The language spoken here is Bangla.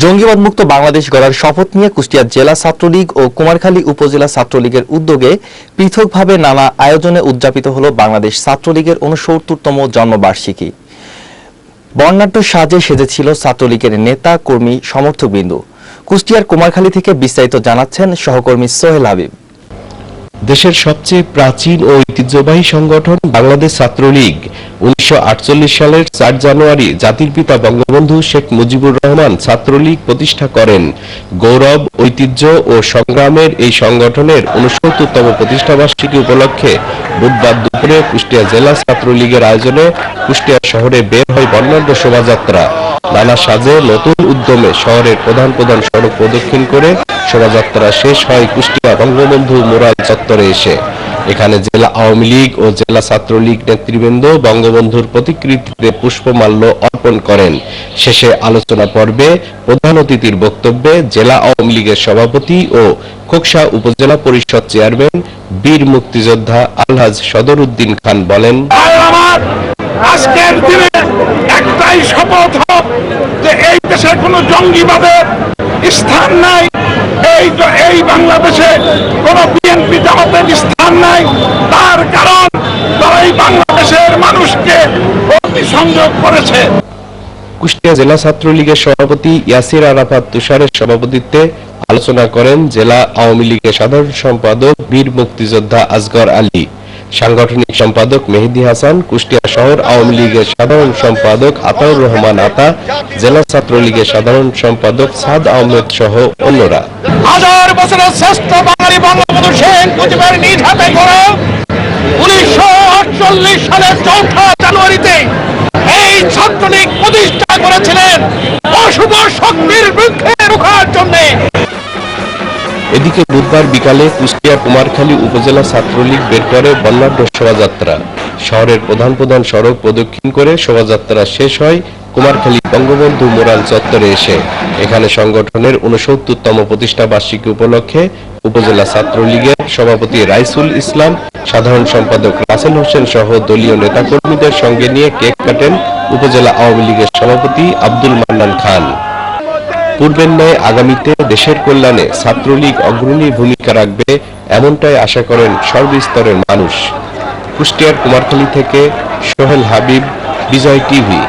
জঙ্গিবাদমুক্ত বাংলাদেশ গড়ার শপথ নিয়ে কুষ্টিয়া জেলা ছাত্রলীগ ও কুমারখালী উপজেলা ছাত্রলীগের উদ্যোগে পৃথকভাবে নানা আয়োজনে উদযাপিত হল বাংলাদেশ ছাত্রলীগের উনসত্তরতম জন্মবার্ষিকী। বর্ণাঢ্য সাজে সেজেছিল ছাত্রলীগের নেতা, কর্মী, সমর্থকবৃন্দ। কুষ্টিয়ার কুমারখালী থেকে বিস্তারিত জানাচ্ছেন সহকর্মী সোহেল হাবিব। দেশের সবচেয়ে প্রাচীন ও ঐতিহ্যবাহী সংগঠন বাংলাদেশ ছাত্রলীগ। উনিশশো আটচল্লিশ সালের চার জানুয়ারি জাতির পিতা বঙ্গবন্ধু শেখ মুজিবুর রহমান ছাত্রলীগ প্রতিষ্ঠা করেন। গৌরব, ঐতিহ্য ও সংগ্রামের এই সংগঠনের উনসত্তরতম প্রতিষ্ঠাবার্ষিকী উপলক্ষে বুধবার দুপুরে কুষ্টিয়া জেলা ছাত্রলীগের আয়োজনে কুষ্টিয়া শহরে বের হয় বর্ণাঢ্য শোভাযাত্রা। নানা সাজে নতুন উদ্যমে শহরের প্রধান প্রধান সড়ক প্রদক্ষিণ করে শোভাযাত্রা শেষ হয় কুষ্টিয়া বঙ্গবন্ধু মোরাল চত্বরে এসে। এখানে জেলা আওয়ামী লীগ ও জেলা ছাত্রলীগ নেতৃবৃন্দ বঙ্গবন্ধুর প্রতিকৃতিতে পুষ্পমাল্য অর্পণ করেন। শেষে আলোচনা পর্বে প্রধান অতিথির বক্তব্যে জেলা আওয়ামী লীগের সভাপতি ও খোকসা উপজেলা পরিষদ চেয়ারম্যান বীর মুক্তিযোদ্ধা আলহাজ সদর উদ্দিন খান বলেন এই দেশে কোনো জঙ্গিবাদের স্থান নাই। এই এই বাংলাদেশে কোনো বিএনপি জামাতের স্থান নাই। তার কারণ তারা এই বাংলাদেশের মানুষকে অগ্নি সংযোগ করেছে। কুষ্টিয়া জেলা ছাত্রলীগের সভাপতি ইয়াসির আরাফাত তুষারের সভাপতিত্বে আলোচনা করেন জেলা আওয়ামী লীগের সাধারণ সম্পাদক বীর মুক্তিযোদ্ধা আজগর আলী। সাংগঠনিক সম্পাদক মেহেদি হাসান, কুষ্টিয়া শহর আওয়ামী লীগের সাধারণ সম্পাদক আতাউর রহমান আতা, জেলা ছাত্রলীগের সাধারণ সম্পাদক সাদ আহমেদ সহ অন্যরা। হাজার বছরের শ্রেষ্ঠ বাঙালি নিজ হাতে উনিশশো সালের চৌঠা এদিকে বুধবার বিকালে কুষ্টিয়া কুমারখালী উপজেলা ছাত্রলীগ বের করে বর্ণাঢ্য শোভাযাত্রা। শহরের প্রধান প্রধান সড়ক প্রদক্ষিণ করে শোভাযাত্রা শেষ হয় কুমারখালী বঙ্গবন্ধু মোরাল চত্বরে এসে। এখানে সংগঠনের উনসত্তরতম প্রতিষ্ঠা বার্ষিকী উপলক্ষে উপজেলা ছাত্রলীগের সভাপতি রাইসুল ইসলাম, সাধারণ সম্পাদক রাসেল হোসেন সহ দলীয় নেতাকর্মীদের সঙ্গে নিয়ে কেক কাটেন উপজেলা আওয়ামী লীগের সভাপতি আব্দুল মান্নান খান। পূর্বের ন্যায় আগামীতে দেশের কল্যাণে ছাত্রলীগ অগ্রণী ভূমিকা রাখবে এমনটাই আশা করেন সর্বস্তরের মানুষ। কুষ্টিয়ার কুমারখালী থেকে সোহেল হাবিব, বিজয় টিভি।